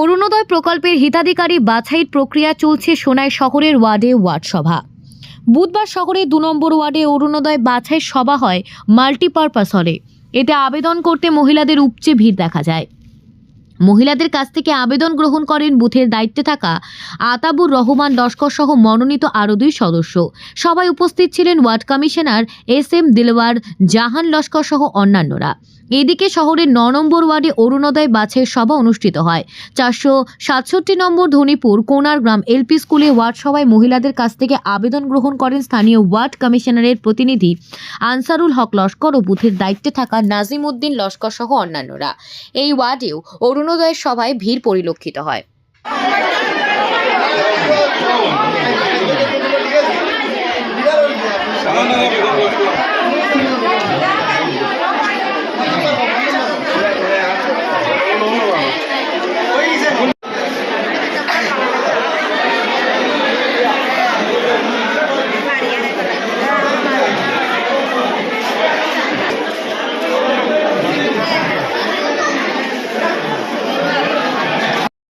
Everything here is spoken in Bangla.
অরুণোদয় প্রকল্পের হিতাধিকারী বাছাইয়ের প্রক্রিয়া চলছে সোনাই শহরের ওয়ার্ডে ওয়ার্ড সভা। বুধবার শহরে দু নম্বর ওয়ার্ডে অরুণোদয় বাছাই সভা হয় মাল্টিপারপাস হলে। এতে আবেদন করতে মহিলাদের উপচে ভিড় দেখা যায়। মহিলাদের কাছ থেকে আবেদন গ্রহণ করেন বুথের দায়িত্বে থাকা আতাবুর রহমান লস্কর সহ মনোনীত আরও দুই সদস্য। সবাই উপস্থিত ছিলেন ward commissioner S M Dilwar Jahan Laskar সহ অন্যান্যরা। এদিকে শহরের ন নম্বর ওয়ার্ডে অরুণোদয় বাছের সভা অনুষ্ঠিত হয়। চারশো সাতষট্টি নম্বর ধনীপুর কোনার গ্রাম এলপি স্কুলে ওয়ার্ড সভায় মহিলাদের কাছ থেকে আবেদন গ্রহণ করেন স্থানীয় ওয়ার্ড কমিশনারের প্রতিনিধি আনসারুল হক লস্কর ও বুথের দায়িত্বে থাকা নাজিম উদ্দিন লস্কর সহ অন্যান্যরা। এই ওয়ার্ডেও অরুণোদয়ের সভায় ভিড় পরিলক্ষিত হয়।